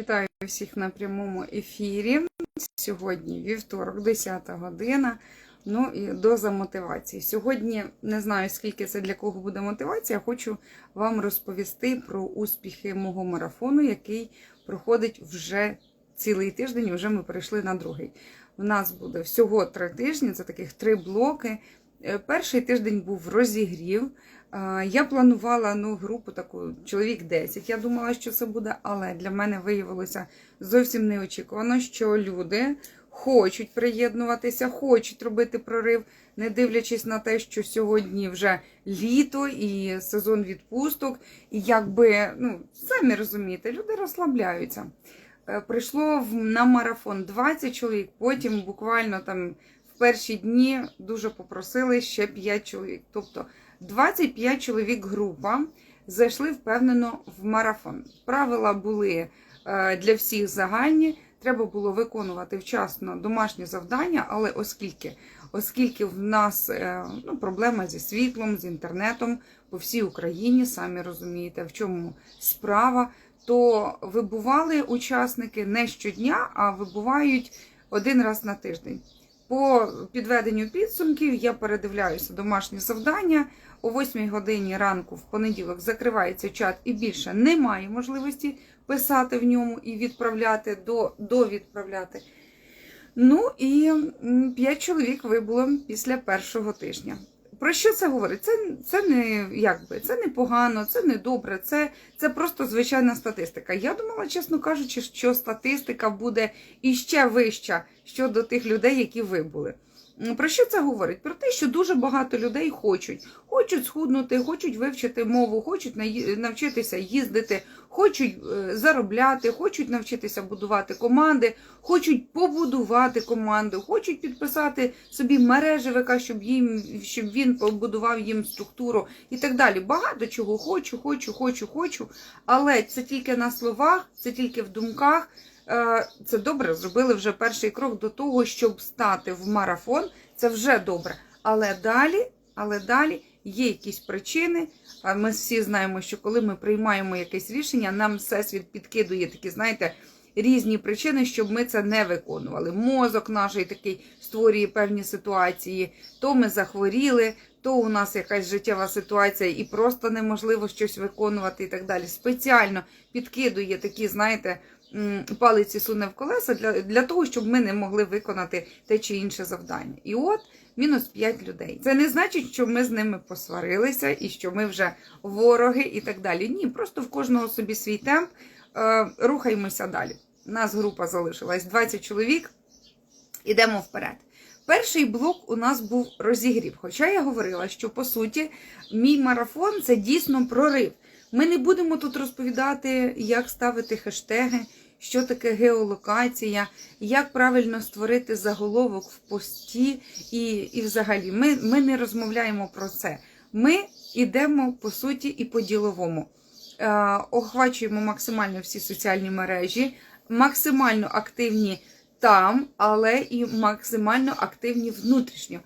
Вітаю всіх на прямому ефірі. Сьогодні вівторок, 10 година. Ну і доза мотивації. Сьогодні не знаю, скільки це для кого буде мотивація. Хочу вам розповісти про успіхи мого марафону, який проходить вже цілий тиждень. Вже ми перейшли на другий. У нас буде всього три тижні, це таких три блоки. Е, Перший тиждень був розігрів. Я планувала ну, групу таку чоловік 10. Я думала, що це буде, але для мене виявилося зовсім неочікувано, що люди хочуть приєднуватися, хочуть робити прорив, не дивлячись на те, що сьогодні вже літо і сезон відпусток. І якби, ну, самі розумієте, люди розслабляються. Е, Прийшло на марафон 20 чоловік, потім буквально там в перші дні дуже попросили ще 5 чоловік. Тобто 25 чоловік група зайшли впевнено в марафон. Правила були е, для всіх загальні. Треба було виконувати вчасно домашні завдання, але оскільки, оскільки в нас е, ну, проблема зі світлом, з інтернетом по всій Україні, самі розумієте, в чому справа, то вибували учасники не щодня, а вибувають один раз на тиждень. По підведенню підсумків я передивляюся домашні завдання. О 8 годині ранку в понеділок закривається чат і більше немає можливості писати в ньому і відправляти до, відправляти. Ну і 5 чоловік вибуло після першого тижня. Про що це говорить? Це, це не якби це не погано, це не добре, це, це просто звичайна статистика. Я думала, чесно кажучи, що статистика буде іще вища щодо тих людей, які вибули. М, Про що це говорить? Про те, що дуже багато людей хочуть, хочуть схуднути, хочуть вивчити мову, хочуть навчитися їздити, хочуть е, заробляти, хочуть навчитися будувати команди, хочуть побудувати команду, хочуть підписати собі мережевика, щоб їм щоб він побудував їм структуру і так далі. Багато чого хочу, хочу, хочу, хочу. Але це тільки на словах, це тільки в думках. Е, Це добре, зробили вже перший крок до того, щоб стати в марафон. Це вже добре. Але далі, але далі є якісь причини. А Ми всі знаємо, що коли ми приймаємо якесь рішення, нам всесвіт підкидує такі, знаєте, різні причини, щоб ми це не виконували. Мозок наш такий створює певні ситуації. То ми захворіли, то у нас якась життєва ситуація, і просто неможливо щось виконувати і так далі. Спеціально підкидує такі, знаєте, палиці суне в колеса для, для того, щоб ми не могли виконати те чи інше завдання. І от мінус 5 людей. Це не значить, що ми з ними посварилися і що ми вже вороги і так далі. Ні, просто в кожного собі свій темп. Е, рухаємося далі. У нас група залишилась 20 чоловік. Ідемо вперед. Перший блок у нас був розігрів. Хоча я говорила, що по суті мій марафон це дійсно прорив. Ми не будемо тут розповідати, як ставити хештеги, що таке геолокація, як правильно створити заголовок в пості, і, і взагалі ми, ми не розмовляємо про це. Ми йдемо по суті і по-діловому. Е, охвачуємо максимально всі соціальні мережі, максимально активні там, але і максимально активні внутрішньо.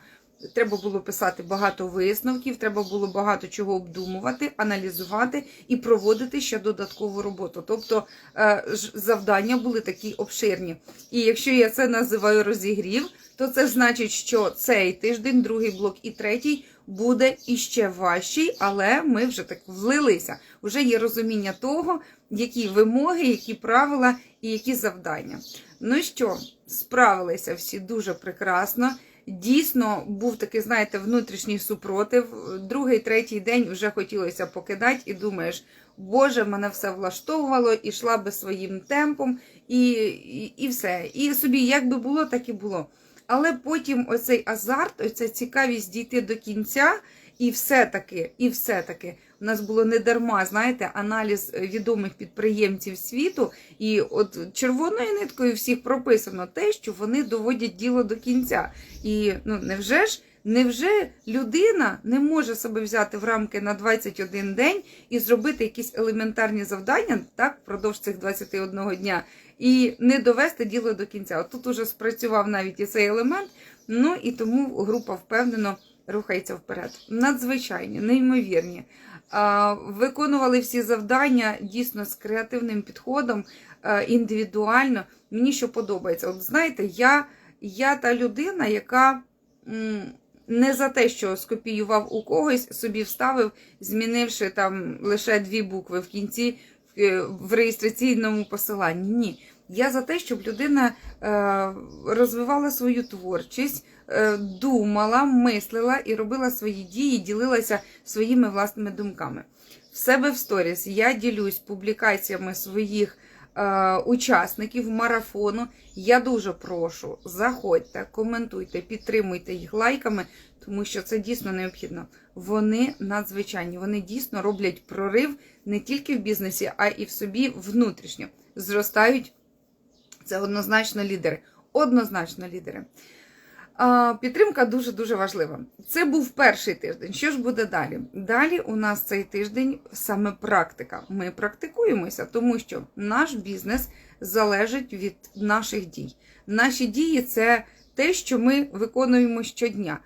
Треба було писати багато висновків, треба було багато чого обдумувати, аналізувати і проводити ще додаткову роботу. Тобто е, завдання були такі обширні. І якщо я це називаю розігрів, то це значить, що цей тиждень, другий блок і третій буде іще важчий, але ми вже так влилися. Вже є розуміння того, які вимоги, які правила і які завдання. Ну що, справилися всі дуже прекрасно. Дійсно, був такий, знаєте, внутрішній супротив. Другий, третій день вже хотілося покидати, і думаєш, Боже, мене все влаштовувало, і йшла би своїм темпом, і, і, і все. І собі як би було, так і було. Але потім оцей азарт, оця цікавість дійти до кінця, і все-таки, і все-таки, у нас було не дарма, знаєте, аналіз е, відомих підприємців світу, і от червоною ниткою всіх прописано те, що вони доводять діло до кінця. І ну невже ж невже людина не може себе взяти в рамки на 21 день і зробити якісь елементарні завдання так впродовж цих 21 дня і не довести діло до кінця? От тут уже спрацював навіть і цей елемент. Ну і тому група впевнено рухається вперед. Надзвичайні, неймовірні. виконували всі завдання дійсно з креативним підходом, е, індивідуально. Мені що подобається. От знаєте, я, я та людина, яка не за те, що скопіював у когось, собі вставив, змінивши там лише дві букви в кінці е, в реєстраційному посиланні. Ні. Я за те, щоб людина е, розвивала свою творчість, е, думала, мислила і робила свої дії, ділилася своїми власними думками. В себе в сторіс я ділюсь публікаціями своїх е, учасників марафону. Я дуже прошу, заходьте, коментуйте, підтримуйте їх лайками, тому що це дійсно необхідно. Вони надзвичайні, вони дійсно роблять прорив не тільки в бізнесі, а і в собі внутрішньо. Зростають це однозначно лідери. Однозначно лідери. Підтримка дуже-дуже важлива. Це був перший тиждень. Що ж буде далі? Далі у нас цей тиждень саме практика. Ми практикуємося, тому що наш бізнес залежить від наших дій. Наші дії це те, що ми виконуємо щодня.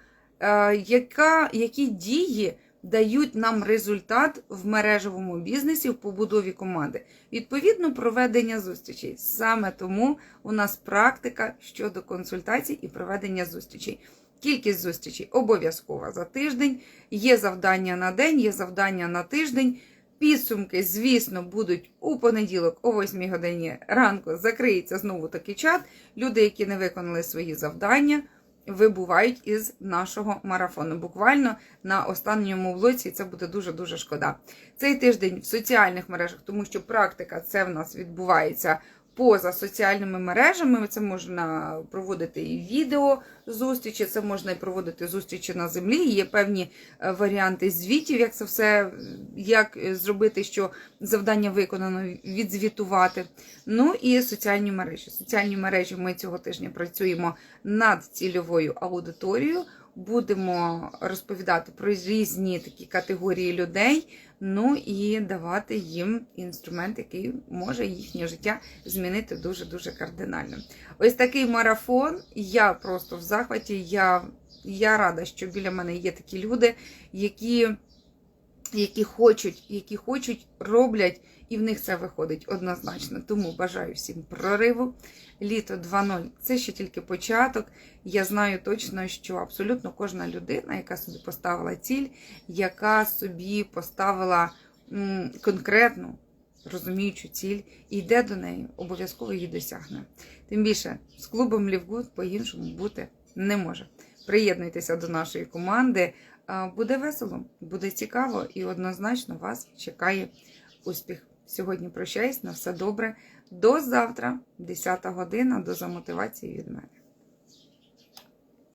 Які дії дають нам результат в мережевому бізнесі в побудові команди? Відповідно, проведення зустрічей. Саме тому у нас практика щодо консультацій і проведення зустрічей. Кількість зустрічей обов'язкова за тиждень. Є завдання на день, є завдання на тиждень. Підсумки, звісно, будуть у понеділок о 8 годині ранку. Закриється знову таки чат. Люди, які не виконали свої завдання, вибувають із нашого марафону. Буквально на останньому блоці це буде дуже-дуже шкода. Цей тиждень в соціальних мережах, тому що практика це в нас відбувається поза соціальними мережами. Це можна проводити і відео зустрічі, це можна і проводити зустрічі на землі. Є певні е, варіанти звітів, як це все, як е, зробити, що завдання виконано, відзвітувати. Ну і соціальні мережі. Соціальні мережі ми цього тижня працюємо над цільовою аудиторією. Будемо розповідати про різні такі категорії людей, ну і давати їм інструмент, який може їхнє життя змінити дуже-дуже кардинально. Ось такий марафон. Я просто в захваті. Я, я рада, що біля мене є такі люди, які, які хочуть, які хочуть, роблять. І в них це виходить однозначно. Тому бажаю всім прориву. Літо 2.0 це ще тільки початок. Я знаю точно, що абсолютно кожна людина, яка собі поставила ціль, яка собі поставила м, конкретну розуміючу ціль йде до неї, обов'язково її досягне. Тим більше з клубом Лівгуд по-іншому бути не може. Приєднуйтеся до нашої команди. Буде весело, буде цікаво і однозначно вас чекає успіх. Сьогодні прощаюсь на все добре. До завтра, 10 година, до замотивації від мене.